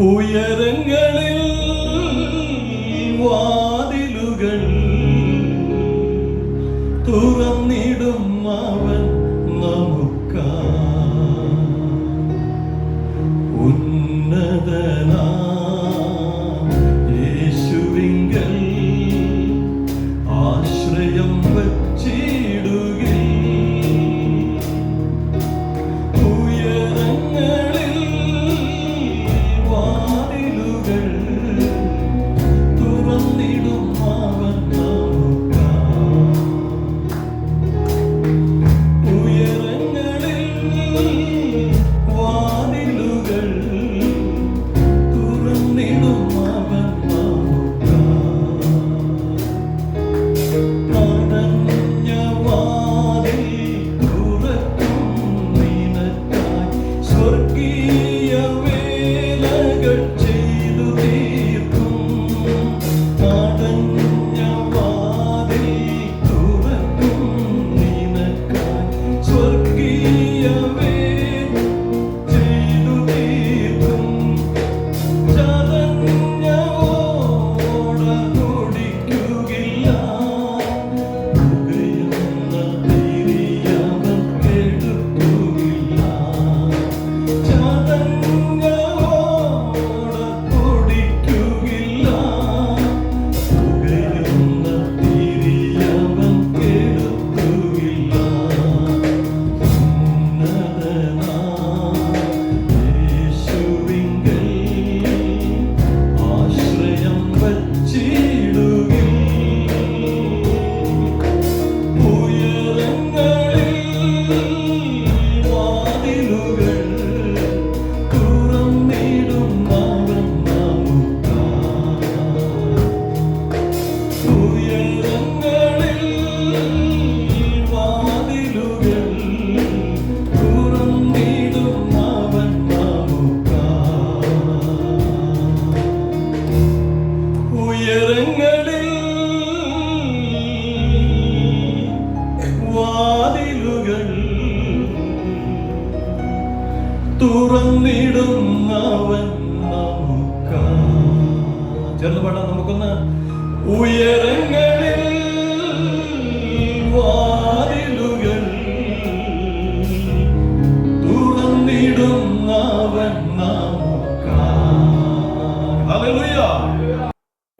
ഉയരങ്ങളിൽ വാതിലുകൾ തുറന്നിടും അവൻ.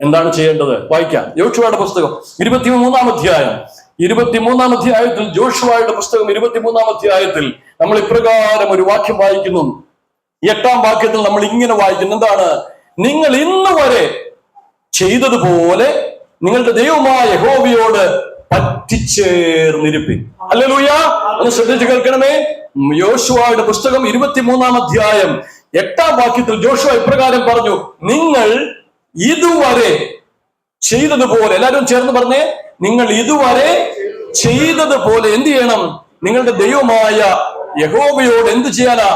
എന്താണ് ചെയ്യേണ്ടത്? വായിക്കാം. യോശുവയുടെ പുസ്തകം ഇരുപത്തിമൂന്നാം അധ്യായം. ഇരുപത്തിമൂന്നാം അധ്യായത്തിൽ ജോഷുവായുടെ പുസ്തകം ഇരുപത്തിമൂന്നാം അധ്യായത്തിൽ നമ്മൾ ഇപ്രകാരം ഒരു വാക്യം വായിക്കുന്നു. എട്ടാം വാക്യത്തിൽ നമ്മൾ ഇങ്ങനെ വായിക്കുന്നു. എന്താണ്? നിങ്ങൾ ഇന്ന് വരെ ചെയ്തതുപോലെ നിങ്ങളുടെ ദൈവമായ യഹോവയോട് പറ്റിച്ചേർന്നിരിപ്പിൻ. അല്ലൂയ ഒന്ന് ശ്രദ്ധിച്ചു കേൾക്കണമേ. യോശുവയുടെ പുസ്തകം ഇരുപത്തിമൂന്നാം അധ്യായം എട്ടാം വാക്യത്തിൽ ജോഷുവ ഇപ്രകാരം പറഞ്ഞു നിങ്ങൾ ഇതുവരെ ചെയ്തതുപോലെ എല്ലാവരും ചേർന്ന് പറഞ്ഞേ നിങ്ങൾ ഇതുവരെ ചെയ്തതുപോലെ എന്ത് ചെയ്യണം? നിങ്ങളുടെ ദൈവമായ യഹോബയോട് എന്ത് ചെയ്യാനാ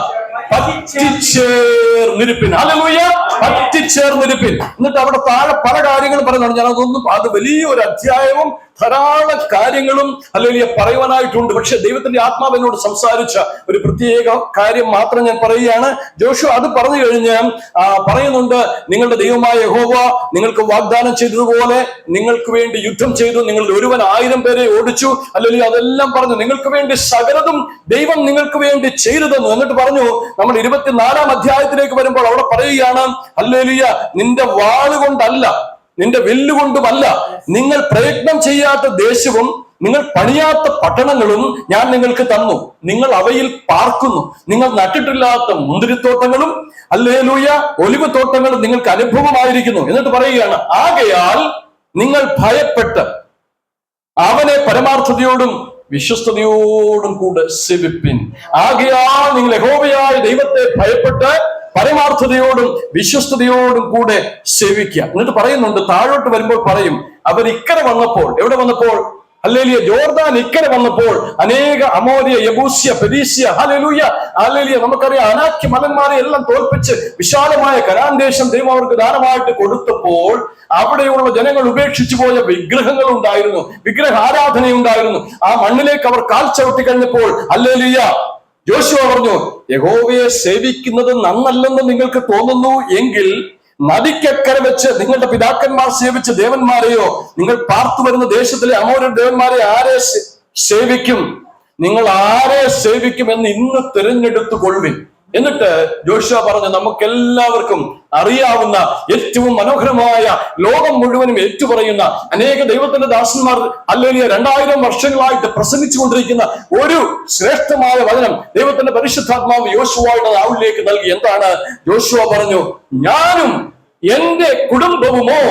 പറ്റിച്ചേർന്നിരിപ്പിൻ ഹല്ലേലൂയ. പറ്റിച്ചേർന്നിരിപ്പിൻ എന്നിട്ട് അവിടെ താഴെ പല കാര്യങ്ങളും പറയുന്നുണ്ട് ഞാൻ അതൊന്നും അത് വലിയൊരു അധ്യായവും ധാരാളം കാര്യങ്ങളും അല്ലെങ്കിൽ പറയുവാനായിട്ടുണ്ട്. പക്ഷെ ദൈവത്തിന്റെ ആത്മാവ് എന്നോട് സംസാരിച്ച ഒരു പ്രത്യേക കാര്യം മാത്രം ഞാൻ പറയുകയാണ്. ജോഷു അത് പറഞ്ഞു കഴിഞ്ഞ് പറയുന്നുണ്ട് നിങ്ങളുടെ ദൈവമായ യഹോവ നിങ്ങൾക്ക് വാഗ്ദാനം ചെയ്തതുപോലെ നിങ്ങൾക്ക് വേണ്ടി യുദ്ധം ചെയ്തു. നിങ്ങളുടെ ഒരുവൻ ആയിരം പേരെ ഓടിച്ചു. അല്ലെങ്കിൽ അതെല്ലാം പറഞ്ഞു. നിങ്ങൾക്ക് വേണ്ടി സകലതും ദൈവം നിങ്ങൾക്ക് വേണ്ടി ചെയ്തു തന്നു എന്നിട്ട് പറഞ്ഞു നമ്മൾ ഇരുപത്തിനാലാം അധ്യായത്തിലേക്ക് വരുമ്പോൾ അവിടെ പറയുകയാണ് അല്ലേലിയ നിന്റെ വാളുകൊണ്ടല്ല നിന്റെ വെല്ലുകൊണ്ടുമല്ല. നിങ്ങൾ പ്രയത്നം ചെയ്യാത്ത ദേശവും നിങ്ങൾ പണിയാത്ത പട്ടണങ്ങളും ഞാൻ നിങ്ങൾക്ക് തന്നു. നിങ്ങൾ അവയിൽ പാർക്കുന്നു. നിങ്ങൾ നട്ടിട്ടില്ലാത്ത മുന്തിരിത്തോട്ടങ്ങളും അല്ലേലൂയ ഒലിവ് തോട്ടങ്ങളും നിങ്ങൾക്ക് അനുഭവമായിരിക്കുന്നു. എന്നിട്ട് പറയുകയാണ് ആകയാൽ നിങ്ങൾ ഭയപ്പെട്ട് അവനെ പരമാർത്ഥതയോടും വിശ്വസ്തയോടും കൂടെ സെവിപ്പിൻ. ആകയാൽ നിങ്ങൾ യഹോവയായ ദൈവത്തെ ഭയപ്പെട്ട് പരമാർത്ഥതയോടും വിശ്വസ്തയോടും കൂടെ സേവിക്കുക. എന്നിട്ട് പറയുന്നുണ്ട് താഴോട്ട് വരുമ്പോൾ പറയും അവർ ഇക്കരെ വന്നപ്പോൾ എവിടെ വന്നപ്പോൾ? അല്ലേലിയ ജോർദാൻ ഇക്കരെ വന്നപ്പോൾ അനേക അമോരിയ യബൂസ്യ പെരീസ്യ ഹലലൂയ അല്ലേലിയ നമുക്കറിയാം അനാഖ്യ മലന്മാരെ എല്ലാം തോൽപ്പിച്ച് വിശാലമായ കരാന്തേശം ദൈവം അവർക്ക് ദാനമായിട്ട് കൊടുത്തപ്പോൾ അവിടെയുള്ള ജനങ്ങൾ ഉപേക്ഷിച്ചു പോയ വിഗ്രഹങ്ങൾ ഉണ്ടായിരുന്നു വിഗ്രഹ ആരാധന ഉണ്ടായിരുന്നു ആ മണ്ണിലേക്ക് അവർ കാൽ ചവിട്ടി കഴിഞ്ഞപ്പോൾ ഹല്ലേലൂയ ജോഷുവ പറഞ്ഞു യഹോവയെ സേവിക്കുന്നത് നന്നല്ലെന്ന് നിങ്ങൾക്ക് തോന്നുന്നു എങ്കിൽ നദിക്കക്കര വെച്ച് നിങ്ങളുടെ പിതാക്കന്മാർ സേവിച്ച ദേവന്മാരെയോ നിങ്ങൾ പാർത്തു വരുന്ന ദേശത്തിലെ അമോര ദേവന്മാരെ ആരെ സേവിക്കും? നിങ്ങൾ ആരെ സേവിക്കും എന്ന് ഇന്ന് തിരഞ്ഞെടുത്തു കൊള്ളുവിൻ എന്നിട്ട് ജോഷ പറഞ്ഞു നമുക്കെല്ലാവർക്കും അറിയാവുന്ന ഏറ്റവും മനോഹരമായ ലോകം മുഴുവനും ഏറ്റുപറയുന്ന അനേക ദൈവത്തിന്റെ ദാസന്മാർ അല്ലെങ്കിൽ രണ്ടായിരം വർഷങ്ങളായിട്ട് പ്രസംഗിച്ചുകൊണ്ടിരിക്കുന്ന ഒരു ശ്രേഷ്ഠമായ വചനം ദൈവത്തിന്റെ പരിശുദ്ധാത്മാവ് യോശുവായുടെ നാവിലേക്ക് നൽകി. എന്താണ്? ജോഷുവ പറഞ്ഞു ഞാനും എന്റെ കുടുംബവുമോ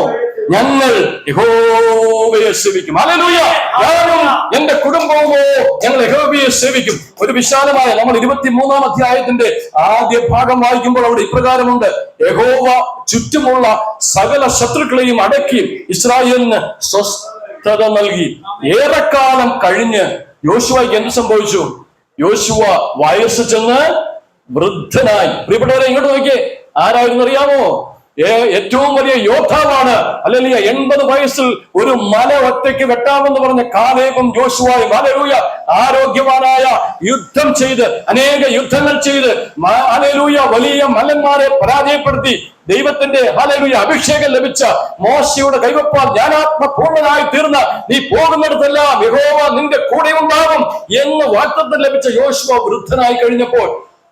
ഞങ്ങൾ യഹോവയെ സേവിക്കും. ഹല്ലേലൂയ. ഞാനും എന്റെ കുടുംബവുമോ ഞങ്ങൾ യഹോവയെ സേവിക്കും. ഒരു വിശാലമായ നമ്മൾ ഇരുപത്തിമൂന്നാം അധ്യായത്തിന്റെ ആദ്യ ഭാഗം വായിക്കുമ്പോൾ അവിടെ ഇപ്രകാരമുണ്ട്. യഹോവ ചുറ്റുമുള്ള സകല ശത്രുക്കളെയും അടക്കി ഇസ്രായേലിന് സ്വസ്ഥത നൽകി. ഏറെക്കാലം കഴിഞ്ഞ് യോശുവയ്ക്ക് എന്ത് സംഭവിച്ചു? യോശുവ വയസ്സ് ചെന്ന് വൃദ്ധനായി. പ്രിയപ്പെട്ടവരെ ഇങ്ങോട്ട് നോക്കിയേ. ആരായിരുന്നു അറിയാമോ? ഏറ്റവും വലിയ യോദ്ധാവാണ് അല്ലെങ്കിൽ എൺപത് വയസ്സിൽ ഒരു മല ഒറ്റയ്ക്ക് വെട്ടാമെന്ന് പറഞ്ഞ കാലേബും ജോഷുവായും അലലൂയ ആരോഗ്യവാനായ യുദ്ധം ചെയ്ത് അനേക യുദ്ധങ്ങൾ ചെയ്ത് അലലൂയ വലിയ മലന്മാരെ പരാജയപ്പെടുത്തി ദൈവത്തിന്റെ ഹലരുയ അഭിഷേകം ലഭിച്ച മോശയുടെ കൈവപ്പാൽ ജ്ഞാനാത്മ പൂർണനായി തീർന്ന നീ പോകുന്നിടത്തെല്ലാം യഹോവ നിന്റെ കൂടെ ഉണ്ടാകും എന്ന് വാക്തത്വം ലഭിച്ച യോശുവ വൃദ്ധനായി കഴിഞ്ഞപ്പോൾ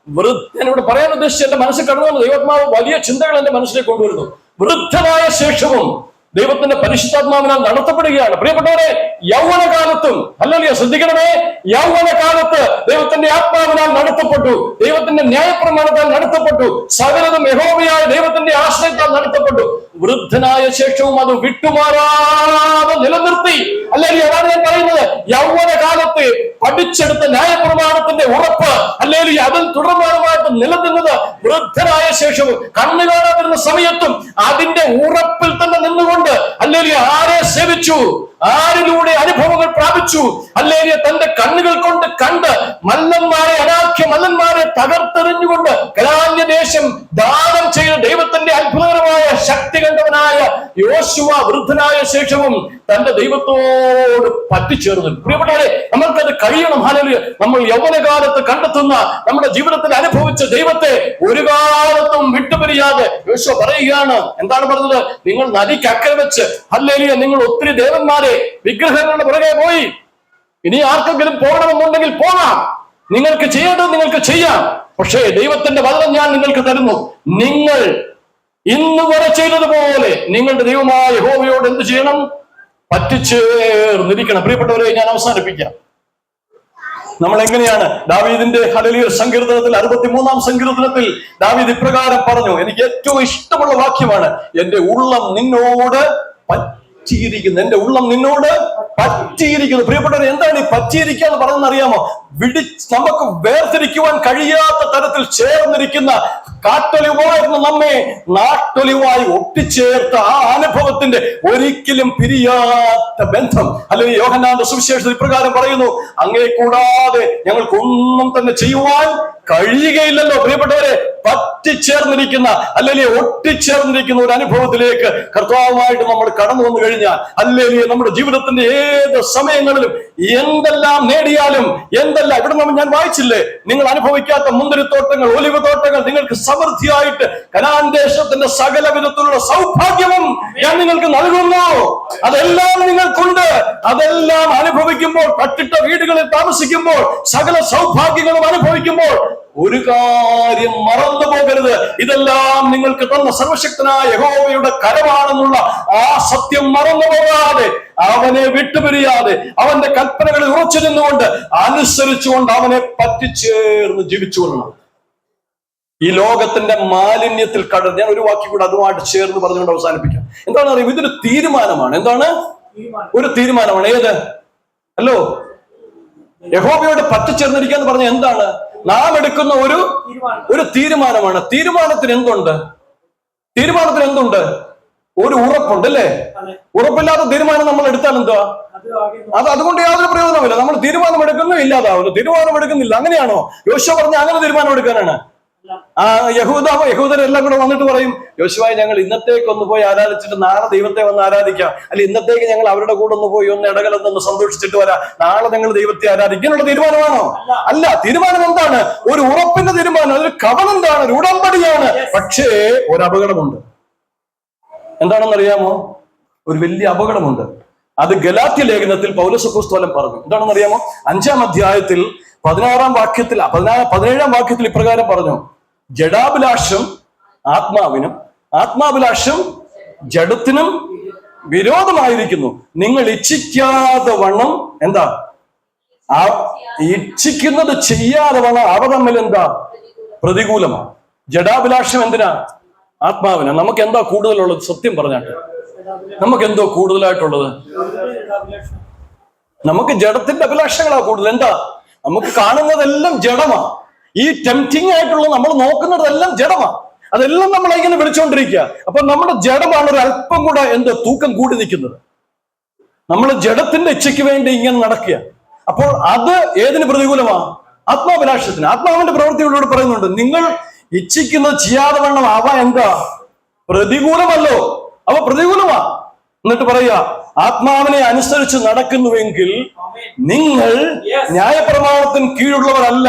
വൃദ്ധനോട് പറയാൻ ഉദ്ദേശിച്ച എന്റെ മനസ്സിൽ കടന്നു ദൈവാത്മാവ് വലിയ ചിന്തകൾ എന്റെ മനസ്സിലേക്ക് കൊണ്ടുവരുന്നു. വൃദ്ധമായ ശേഷവും ദൈവത്തിന്റെ പരിശുദ്ധാത്മാവിനാൽ നടത്തപ്പെടുകയാണ്. പ്രിയപ്പെട്ടവരെ യൗവനകാലത്തും അല്ലെങ്കിൽ ശ്രദ്ധിക്കണമേ യൗവനകാലത്ത് ദൈവത്തിന്റെ ആത്മാവിനാൽ നടത്തപ്പെട്ടു ദൈവത്തിന്റെ ന്യായപ്രമാണത്താൽ നടത്തപ്പെട്ടു സകലതും യഹോവയായ ദൈവത്തിന്റെ ആശ്രയത്താൽ നടത്തപ്പെട്ടു. വൃദ്ധനായ ശേഷവും അത് വിട്ടുമാറാതെ നിലനിർത്തി. അല്ലെങ്കിൽ അതാണ് ഞാൻ പറയുന്നത്. യൗവനകാലത്ത് പഠിച്ചെടുത്ത ന്യായപ്രമാണത്തിന്റെ ഉറപ്പ് അല്ലെങ്കിൽ അതിൽ തുടർമാനമായിട്ട് നിലനിന്നത് വൃദ്ധനായ ശേഷവും കണ്ണു കാണാതിരുന്ന സമയത്തും അതിന്റെ ഉറപ്പിൽ തന്നെ അല്ലെങ്കിൽ ആരെ സേവിച്ചു? ആരിലൂടെ അനുഭവങ്ങൾ പ്രാപിച്ചു? അല്ലെങ്കിൽ തന്റെ കണ്ണുകൾ കൊണ്ട് കണ്ട് മല്ലന്മാരെ അനാഖ്യ മല്ലന്മാരെ തകർത്തെറിഞ്ഞുകൊണ്ട് കലാന്യ ദേശം ദാനം ചെയ്ത ദൈവത്തിന്റെ അത്ഭുതകരമായ ശക്തി കണ്ടവനായ യോശുവ വൃദ്ധനായ ശേഷവും തന്റെ ദൈവത്തോട് പറ്റിച്ചേർന്നു. പ്രിയപ്പെട്ടവരെ നമ്മൾക്കത് കഴിയണം. ഹാലല് നമ്മൾ യൗവനകാലത്ത് കണ്ടെത്തുന്ന നമ്മുടെ ജീവിതത്തിൽ അനുഭവിച്ച ദൈവത്തെ ഒരു കാലത്തും വിട്ടുപിരിയാതെ യേശോ പറയുകയാണ്. എന്താണ് പറഞ്ഞത്? നിങ്ങൾ നദിക്ക് അക്കരെ വെച്ച് ഹല്ലേലിയ നിങ്ങൾ ഒത്തിരി ദേവന്മാരെ വിഗ്രഹങ്ങളുടെ പുറകെ പോയി. ഇനി ആർക്കെങ്കിലും പോകണമെന്നുണ്ടെങ്കിൽ പോകാം. നിങ്ങൾക്ക് ചെയ്യേണ്ടത് നിങ്ങൾക്ക് ചെയ്യാം. പക്ഷേ ദൈവത്തിന്റെ വചനം ഞാൻ നിങ്ങൾക്ക് തരുന്നു. നിങ്ങൾ ഇന്ന് വരെ ചെയ്തതുപോലെ നിങ്ങളുടെ ദൈവമായ യഹോവയോട് എന്ത് ചെയ്യണം? പറ്റിച്ചേർന്നിരിക്കണം പ്രിയപ്പെട്ടവരെ ഞാൻ അവസാനിപ്പിക്കാം. നമ്മൾ എങ്ങനെയാണ് ദാവീദിന്റെ ഹലലിയ സങ്കീർത്തനത്തിൽ അറുപത്തിമൂന്നാം സങ്കീർത്തനത്തിൽ ദാവീദ് ഇപ്രകാരം പറഞ്ഞു എനിക്ക് ഏറ്റവും ഇഷ്ടമുള്ള വാക്യമാണ് എന്റെ ഉള്ളം നിന്നോട് പറ്റിയിരിക്കുന്നു. എന്റെ ഉള്ളം നിന്നോട് പറ്റിയിരിക്കുന്നു. പ്രിയപ്പെട്ടവർ എന്താണ് ഈ പറ്റിയിരിക്കുക എന്ന് പറയുന്നത് അറിയാമോ? വിടി നമുക്ക് വേർതിരിക്കുവാൻ കഴിയാത്ത തരത്തിൽ ചേർന്നിരിക്കുന്ന കാട്ടൊലിവായിരുന്നു നമ്മെ. നാട്ടൊലിവായി ഒട്ടിച്ചേർത്ത ആ അനുഭവത്തിന്റെ ഒരിക്കലും പിരിയാത്ത ബന്ധം. അല്ലെങ്കിൽ യോഹന്നാന്റെ സുവിശേഷത്തിൽ ഇപ്രകാരം പറയുന്നു അങ്ങേ കൂടാതെ ഞങ്ങൾക്കൊന്നും തന്നെ ചെയ്യുവാൻ കഴിയുകയില്ലല്ലോ. പ്രിയപ്പെട്ടവരെ പറ്റിച്ചേർന്നിരിക്കുന്ന അല്ലെങ്കിൽ ഒട്ടിച്ചേർന്നിരിക്കുന്ന ഒരു അനുഭവത്തിലേക്ക് കർത്താവുമായിട്ട് നമ്മൾ കടന്നു വന്നു കഴിഞ്ഞാൽ അല്ലെങ്കിൽ നമ്മുടെ ജീവിതത്തിന്റെ ഏത് സമയങ്ങളിലും എന്തെല്ലാം നേടിയാലും എന്തെല്ലാം ഇവിടെ നമ്മൾ ഞാൻ വായിച്ചില്ലേ? നിങ്ങൾ അനുഭവിക്കാത്ത മുന്തിരിത്തോട്ടങ്ങൾ ഒലിവ് തോട്ടങ്ങൾ നിങ്ങൾക്ക് സമൃദ്ധിയായിട്ട് കനാൻ ദേശത്തിന്റെ സകല വിധത്തിലുള്ള സൗഭാഗ്യവും ഞാൻ നിങ്ങൾക്ക് നൽകുന്നു. അതെല്ലാം നിങ്ങൾക്കുണ്ട്. അതെല്ലാം അനുഭവിക്കുമ്പോൾ കട്ടിട്ട വീടുകളിൽ താമസിക്കുമ്പോൾ സകല സൗഭാഗ്യങ്ങളും അനുഭവിക്കുമ്പോൾ ഒരു കാര്യം മറന്നു പോകരുത്. ഇതെല്ലാം നിങ്ങൾക്ക് തന്ന സർവശക്തനായ യഹോവയുടെ കരമാണെന്നുള്ള ആ സത്യം മറന്നു പോകാതെ അവനെ വിട്ടുപിരിയാതെ അവന്റെ കൽപ്പനകളിൽ ഉറച്ചു നിന്നുകൊണ്ട് അനുസരിച്ചുകൊണ്ട് അവനെ പറ്റിച്ചേർന്ന് ജീവിച്ചു കൊള്ളണം ഈ ലോകത്തിന്റെ മാലിന്യത്തിൽ കടൽ ഞാൻ ഒരു വാക്കി കൂടെ അതുമായിട്ട് ചേർന്ന് പറഞ്ഞുകൊണ്ട് അവസാനിപ്പിക്കാം. എന്താണ് അറിയുക ഇതൊരു തീരുമാനമാണ്. എന്താണ്? ഒരു തീരുമാനമാണ്. ഏത്? അല്ലോ യഹോബയോട് പറ്റിച്ചേർന്നിരിക്കുക എന്ന് പറഞ്ഞ എന്താണ്? നാം എടുക്കുന്ന ഒരു ഒരു തീരുമാനമാണ്. തീരുമാനത്തിന് എന്തുണ്ട്? തീരുമാനത്തിന് എന്തുണ്ട്? ഒരു ഉറപ്പുണ്ട് അല്ലേ? ഉറപ്പില്ലാത്ത തീരുമാനം നമ്മൾ എടുത്താൽ എന്തുവാ? അത് അതുകൊണ്ട് യാതൊരു പ്രയോജനമില്ല നമ്മൾ തീരുമാനം എടുക്കുന്നു ഇല്ലാതാവുന്നു. തീരുമാനം എടുക്കുന്നില്ല. അങ്ങനെയാണോ? യോശോ പറഞ്ഞ അങ്ങനെ തീരുമാനം എടുക്കാനാണ്. ആ യഹൂദ യഹൂദരെല്ലാം കൂടെ വന്നിട്ട് പറയും യോശുവായി ഞങ്ങൾ ഇന്നത്തേക്ക് ഒന്ന് പോയി ആരാധിച്ചിട്ട് നാളെ ദൈവത്തെ വന്ന് ആരാധിക്കാം. അല്ലെ ഇന്നത്തേക്ക് ഞങ്ങൾ അവരുടെ കൂടെ ഒന്ന് പോയി ഒന്ന് ഇടകലൊന്ന് സന്തോഷിച്ചിട്ട് വരാം. നാളെ ഞങ്ങൾ ദൈവത്തെ ആരാധിക്കും. ഇങ്ങനെയുള്ള തീരുമാനമാണോ? അല്ല. തീരുമാനം എന്താണ്? ഒരു ഉറപ്പിന്റെ തീരുമാനം അതൊരു കവണെന്താണ് ഒരു ഉടമ്പടിയാണ്. പക്ഷേ ഒരു അപകടമുണ്ട്. എന്താണെന്നറിയാമോ? ഒരു വലിയ അപകടമുണ്ട്. അത് ഗലാത്തി ലേഖനത്തിൽ പൗലസപുസ്തലം പറഞ്ഞു. എന്താണെന്ന് അറിയാമോ അഞ്ചാം അധ്യായത്തിൽ പതിനാറാം വാക്യത്തിൽ പതിനാറ് പതിനേഴാം വാക്യത്തിൽ ഇപ്രകാരം പറഞ്ഞു. ജഡാഭിലാഷം ആത്മാവിനും ആത്മാഭിലാഷം ജഡത്തിനും വിരോധമായിരിക്കുന്നു. നിങ്ങൾ ഇച്ഛിക്കാതെ വണ്ണം എന്താ? ആ ഇച്ഛിക്കുന്നത് ചെയ്യാതെ വണ്ണം അവ തമ്മിൽ എന്താ? പ്രതികൂലമാണ്. ജഡാഭിലാഷം എന്തിനാ? ആത്മാവിന് നമുക്ക് എന്താ കൂടുതലുള്ളത്? സത്യം പറഞ്ഞാട്ടെ. നമുക്ക് എന്തോ കൂടുതലായിട്ടുള്ളത്? നമുക്ക് ജഡത്തിന്റെ അഭിലാഷങ്ങളാ കൂടുതൽ. എന്താ? നമുക്ക് കാണുന്നതെല്ലാം ജഡമാ. ഈ ടെംപ്റ്റിംഗ് ആയിട്ടുള്ള നമ്മൾ നോക്കുന്നതെല്ലാം ജഡമാണ്. അതെല്ലാം നമ്മൾ ഇങ്ങനെ വിളിച്ചുകൊണ്ടിരിക്കുക അപ്പൊ നമ്മുടെ ജഡമാണ് ഒരു അല്പം കൂടെ എന്ത് തൂക്കം കൂടി നിൽക്കുന്നത്. നമ്മൾ ജഡത്തിന്റെ ഇച്ഛയ്ക്ക് വേണ്ടി ഇങ്ങനെ നടക്കുക. അപ്പോൾ അത് ഏതിന് പ്രതികൂലമാ? ആത്മാഭിലാഷത്തിന്. ആത്മാവിന്റെ പ്രവൃത്തികളോട് പറയുന്നുണ്ട് നിങ്ങൾ ഇച്ഛിക്കുന്നത് ചെയ്യാതെ വേണം അവ എന്താ? പ്രതികൂലമല്ലോ. അവ പ്രതികൂലമാ. എന്നിട്ട് പറയുക ആത്മാവിനെ അനുസരിച്ച് നടക്കുന്നുവെങ്കിൽ നിങ്ങൾ ന്യായപ്രമാണത്തിന് കീഴുള്ളവരല്ല.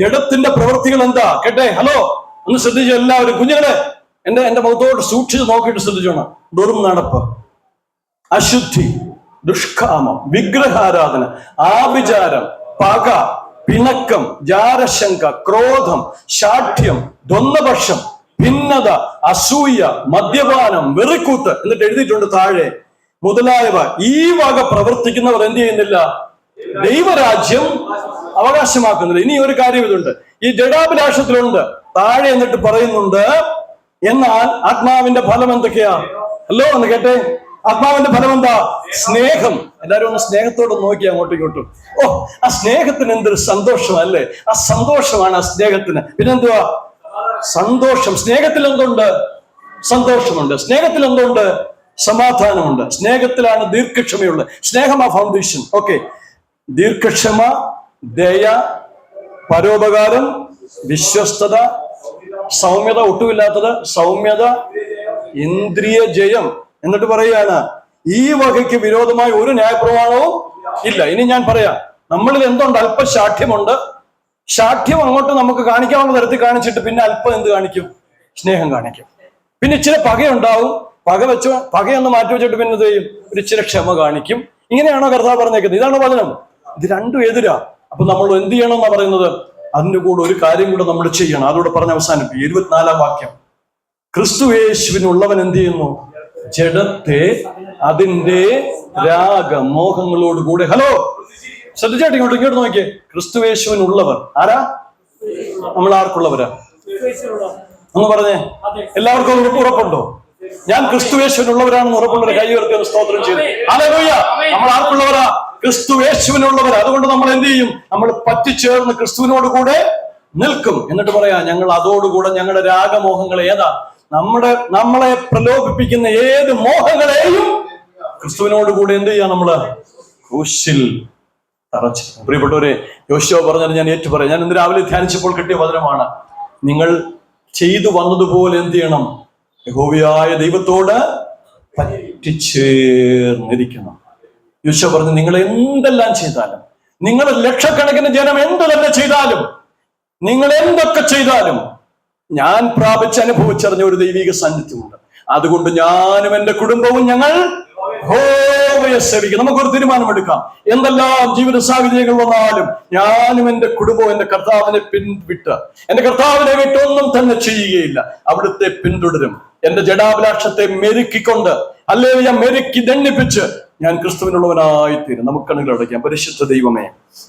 ജഡത്തിന്റെ പ്രവൃത്തികൾ എന്താ? കേട്ടെ? ഹലോ? ഒന്ന് ശ്രദ്ധിച്ചു എല്ലാവരും. കുഞ്ഞുങ്ങളെ എന്റെ എന്റെ മുഖത്തോട് സൂക്ഷിച്ച് നോക്കിയിട്ട് ശ്രദ്ധിച്ചോണം. വെറും നടപ്പ്. അശുദ്ധി ദുഷ്കാമം വിഗ്രഹാരാധന ആഭിചാരം പക പിണക്കം ജാരശങ്ക ക്രോധം ശാഠ്യം ദ്വന്ദ്പക്ഷം ഭിന്നത അസൂയ മദ്യപാനം വെറിക്കൂത്ത് എന്നിട്ട് എഴുതിയിട്ടുണ്ട് താഴെ. മുതലായവ ഈ വക പ്രവർത്തിക്കുന്നവർ എന്ത് ചെയ്യുന്നില്ല? ദൈവരാജ്യം അവകാശമാക്കുന്നത്. ഇനി ഒരു കാര്യം ഇതുണ്ട്. ഈ ജഡാഭിലാഷത്തിലുണ്ട് താഴെ എന്നിട്ട് പറയുന്നുണ്ട് എന്നാൽ ആത്മാവിന്റെ ഫലം എന്തൊക്കെയാ? ഹലോ ഒന്ന് കേട്ടെ. ആത്മാവിന്റെ ഫലം എന്താ? സ്നേഹം. എല്ലാരും ഒന്ന് സ്നേഹത്തോടെ നോക്കി അങ്ങോട്ടും ഇങ്ങോട്ടും. ഓ ആ സ്നേഹത്തിന് എന്തൊരു സന്തോഷം അല്ലേ ആ സന്തോഷമാണ് ആ സ്നേഹത്തിന്. പിന്നെന്തുവാ? സന്തോഷം. സ്നേഹത്തിൽ എന്തുണ്ട്? സന്തോഷമുണ്ട്. സ്നേഹത്തിൽ എന്തുണ്ട്? സമാധാനമുണ്ട്. സ്നേഹത്തിലാണ് ദീർഘക്ഷമയുള്ളത്. സ്നേഹമാ ഫൗണ്ടേഷൻ ഓക്കെ ദീർഘക്ഷമ ദയ പരോപകാരം വിശ്വസ്തത സൗമ്യത ഒട്ടുമില്ലാത്തത് സൗമ്യത ഇന്ദ്രിയ ജയം എന്നിട്ട് പറയുകയാണ്. ഈ വകയ്ക്ക് വിരോധമായ ഒരു ന്യായപ്രമാണവും ഇല്ല. ഇനി ഞാൻ പറയാം. നമ്മളിൽ എന്തുണ്ട്? അല്പ ശാഠ്യമുണ്ട് ശാഠ്യം അങ്ങോട്ട് നമുക്ക് കാണിക്കാവുന്ന തരത്തിൽ കാണിച്ചിട്ട് പിന്നെ അല്പം എന്ത് കാണിക്കും? സ്നേഹം കാണിക്കും. പിന്നെ ഇച്ചിരി പകയുണ്ടാവും. പക വെച്ച് പകയൊന്ന് മാറ്റി വെച്ചിട്ട് പിന്നെ ചെയ്യും? ഒരു ഇച്ചിരി ക്ഷമ കാണിക്കും. ഇങ്ങനെയാണോ കർത്താവ് പറഞ്ഞേക്കുന്നത്? ഇതാണോ വചനം. ഇത് രണ്ടും എതിരാ. അപ്പൊ നമ്മൾ എന്ത് ചെയ്യണം എന്നാ പറയുന്നത്? അതിന്റെ കൂടെ ഒരു കാര്യം കൂടെ നമ്മൾ ചെയ്യണം. അതോടെ പറഞ്ഞ് അവസാനിപ്പിക്കും ഇരുപത്തിനാലാം വാക്യം. ക്രിസ്തു യേശുവിനുള്ളവൻ എന്ത് ചെയ്യുന്നു? ജഡത്തെ അതിന്റെ രാഗമോഹങ്ങളോട് കൂടെ. ഹലോ ശ്രദ്ധിച്ചാട്ട് ഇങ്ങോട്ട് ഇങ്ങോട്ട് നോക്കിയേ. ക്രിസ്തു യേശുവിനുള്ളവർ ആരാ? നമ്മൾ ആർക്കുള്ളവരാ? ഒന്ന് പറഞ്ഞേ. എല്ലാവർക്കും ഉറപ്പുണ്ടോ? ഞാൻ ക്രിസ്തു യേശുവിനുള്ളവരാണെന്ന് ഉറപ്പുള്ള കൈ ഉയർത്തി സ്തോത്രം ചെയ്തു. നമ്മൾ ആർക്കുള്ളവരാ? ക്രിസ്തു യേശുവിനുള്ളവർ. അതുകൊണ്ട് നമ്മൾ എന്ത് ചെയ്യും? നമ്മൾ പറ്റിച്ചേർന്ന് ക്രിസ്തുവിനോട് കൂടെ നിൽക്കും. എന്നിട്ട് പറയാ ഞങ്ങൾ അതോടുകൂടെ ഞങ്ങളുടെ രാഗമോഹങ്ങൾ ഏതാ? നമ്മുടെ നമ്മളെ പ്രലോഭിപ്പിക്കുന്ന ഏത് മോഹങ്ങളെയും ക്രിസ്തുവിനോട് കൂടെ എന്ത് ചെയ്യാം നമ്മൾ? ക്രൂശിൽ തറച്ച് പ്രിയപ്പെട്ടവരെ യോശോ പറഞ്ഞത് ഞാൻ ഏറ്റു പറയാം. ഞാൻ ഇന്ന് രാവിലെ ധ്യാനിച്ചപ്പോൾ കിട്ടിയ വചനമാണ്. നിങ്ങൾ ചെയ്തു വന്നതുപോലെ എന്ത് ചെയ്യണം? യഹോവയായ ദൈവത്തോട് പറ്റിച്ചേർന്നിരിക്കണം. യോശോ പറഞ്ഞു നിങ്ങൾ എന്തെല്ലാം ചെയ്താലും നിങ്ങൾ ലക്ഷക്കണക്കിന് ജനം എന്തു തന്നെ ചെയ്താലും നിങ്ങൾ എന്തൊക്കെ ചെയ്താലും ഞാൻ പ്രാപിച്ച് അനുഭവിച്ചറിഞ്ഞ ഒരു ദൈവിക സാന്നിധ്യമുണ്ട്. അതുകൊണ്ട് ഞാനും എന്റെ കുടുംബവും ഞങ്ങൾ ഹോവയെ സേവിക്കും നമുക്കൊരു തീരുമാനമെടുക്കാം. എന്തെല്ലാം ജീവിത സാഹചര്യങ്ങൾ വന്നാലും ഞാനും എന്റെ കുടുംബവും എന്റെ കർത്താവിനെ പിൻവിട്ട് എന്റെ കർത്താവിനെ വിട്ടൊന്നും തന്നെ ചെയ്യുകയില്ല. അവിടുത്തെ പിന്തുടരും. എന്റെ ജഡാഭിലാഷത്തെ മെരുക്കിക്കൊണ്ട് അല്ലെങ്കിൽ ഞാൻ മെരുക്കി ദണ്ണിപ്പിച്ച് ഞാൻ ക്രിസ്തുവിനുള്ളവനായി തീരും നമുക്ക് കണ്ണുകൾ അടയ്ക്കാം. പരിശുദ്ധ ദൈവമേ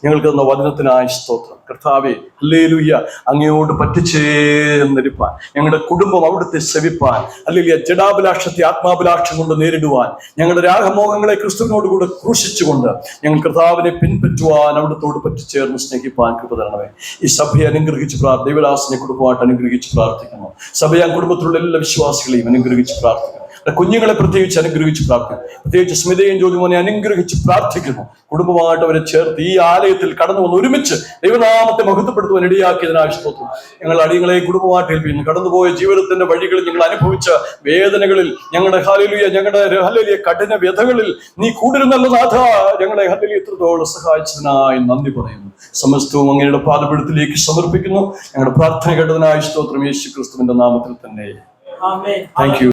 ഞങ്ങൾക്ക് തന്ന വചനത്തിനായ സ്തോത്രം. കർത്താവെ അല്ലേലുയ്യ അങ്ങയോട് പറ്റിച്ചേർന്നിരിപ്പാൻ ഞങ്ങളുടെ കുടുംബം അവിടുത്തെ സെവിപ്പാൻ അല്ലെങ്കിൽ ജഡാഭിലാഷത്തെ ആത്മാഭിലാഷം കൊണ്ട് നേരിടുവാൻ. ഞങ്ങളുടെ രാഗമോഹങ്ങളെ ക്രിസ്തുവിനോട് കൂടെ ക്രൂശിച്ചുകൊണ്ട് ഞങ്ങൾ കർത്താവിനെ പിൻപറ്റുവാൻ അവിടുത്തോട് പറ്റിച്ചേർന്ന് സ്നേഹിപ്പാൻ കൃപ തരണമേ. ഈ സഭയെ അനുഗ്രഹിച്ച് പ്രാർ ദൈവദാസിനെ കുടുംബമായിട്ട് അനുഗ്രഹിച്ച് പ്രാർത്ഥിക്കുന്നു. സഭയെ ആ കുടുംബത്തിലുള്ള എല്ലാ വിശ്വാസികളെയും അനുഗ്രഹിച്ച് പ്രാർത്ഥിക്കുന്നു. കുഞ്ഞുങ്ങളെ പ്രത്യേകിച്ച് അനുഗ്രഹിച്ച് പ്രാർത്ഥിക്കുന്നു. പ്രത്യേകിച്ച് സ്മിതയും ജോലിമോനെ അനുഗ്രഹിച്ച് പ്രാർത്ഥിക്കുന്നു. കുടുംബമായിട്ട് അവരെ ചേർത്ത് ഈ ആലയത്തിൽ കടന്നു വന്ന് ഒരുമിച്ച് ദൈവനാമത്തെ മഹത്വപ്പെടുത്തുവാൻ ഇടയാക്കിയതിനായ സ്തോത്രം ഞങ്ങൾ അടിയങ്ങളെ കുടുംബമായിട്ട് ഏൽപ്പിക്കുന്നു. കടന്നുപോയ ജീവിതത്തിന്റെ വഴികളിൽ ഞങ്ങൾ അനുഭവിച്ച വേദനകളിൽ ഞങ്ങളുടെ ഹലലിയ ഞങ്ങളുടെ ഹലലിയ കഠിന വ്യഥകളിൽ നീ കൂടുതൽ നാഥ. ഞങ്ങളെ ഹലലിയ എത്രത്തോളം സഹായിച്ചതിനായി നന്ദി പറയുന്നു. സമസ്തവും അങ്ങയുടെ പാദപീഠത്തിലേക്ക് സമർപ്പിക്കുന്നു. ഞങ്ങളുടെ പ്രാർത്ഥന കേട്ടതിനായ സ്തോത്രം യേശു ക്രിസ്തുവിന്റെ നാമത്തിൽ തന്നെ. Thank you